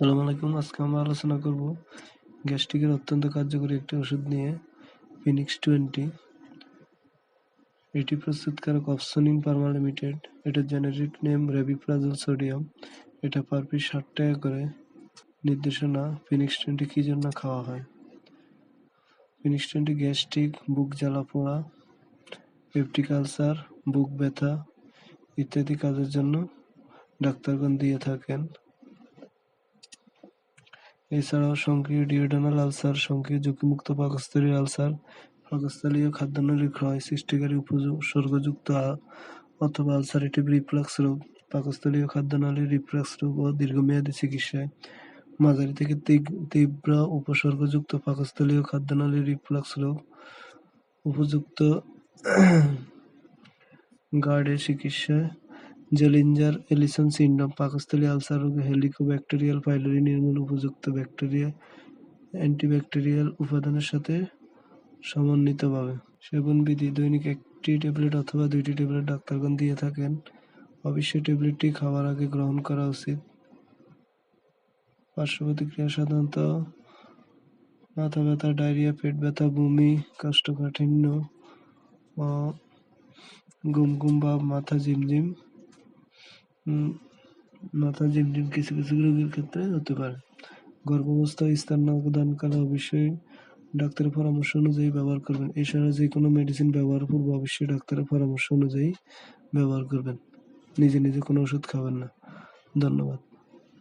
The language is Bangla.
আসসালামু আলাইকুম। আজকে আমরা আলোচনা করব গ্যাস্ট্রিকের অত্যন্ত কার্যকরী একটি ওষুধ নিয়ে ফিনিক্স টোয়েন্টি এটি প্রস্তুতকারক অপসনিন পার্মা লিমিটেড এটার জেনারিক নেম রেবিপ্রাজল সোডিয়াম। এটা পার পিস ষাট টাকা করে। নির্দেশনা ফিনিক্স টোয়েন্টি কী জন্য খাওয়া হয়? ফিনিক্স টোয়েন্টি গ্যাস্ট্রিক, বুক জ্বালা পোড়া, পেপটিক আলসার, বুক ব্যথা ইত্যাদি কাজের জন্য ডাক্তারগণ দিয়ে থাকেন। এছাড়াও সক্রিয় ডিওডানাল আলসার, সক্রিয় ঝুঁকিমুক্ত পাকস্থলীর আলসার, পাকস্থলীয় খাদ্যনালীর ক্ষয় সৃষ্টিকারী উপসর্গযুক্ত অথবা আলসারেটিভ রিফ্লাক্স রোগ, পাকস্থলীয় খাদ্যনালীর রিফ্লাক্স রোগ ও দীর্ঘমেয়াদী চিকিৎসায়। মাঝারি থেকে তীব্র উপসর্গযুক্ত পাকস্থলীয় খাদ্যনালীর রিফ্লাক্স রোগ, উপযুক্ত গার্ডের চিকিৎসায় জেলিঞ্জার এলিসন সিন্ড্রোম পাকস্থলী আলসার রোগে হেলিকোব্যাকটেরিয়াল পাইলোরি নির্মূল উপযুক্ত ব্যাকটেরিয়া অ্যান্টিব্যাকটেরিয়াল উপাদানের সাথে সমন্বিতভাবে। সেবন বিধি দৈনিক একটি ট্যাবলেট অথবা দুইটি ট্যাবলেট ডাক্তারগণ দিয়ে থাকেন। অবশ্যই ট্যাবলেটটি খাওয়ার আগে গ্রহণ করা উচিত। পার্শ্ব প্রতিক্রিয়া সাধারণত মাথা ব্যথা ডায়রিয়া, পেট ব্যথা, বমি, কাষ্ঠকাঠিন্য গুম গুম বা মাথা ঝিমঝিম মাথা ঝিমঝিম কিছু কিছু রোগীর ক্ষেত্রে হতে পারে। গর্ভাবস্থা দানকালে অবশ্যই ডাক্তারের পরামর্শ অনুযায়ী ব্যবহার করবেন। এছাড়া যে কোনো মেডিসিন ব্যবহার পূর্বে অবশ্যই ডাক্তারের পরামর্শ অনুযায়ী ব্যবহার করবেন। নিজে নিজে কোনো ওষুধ খাবেন না। ধন্যবাদ।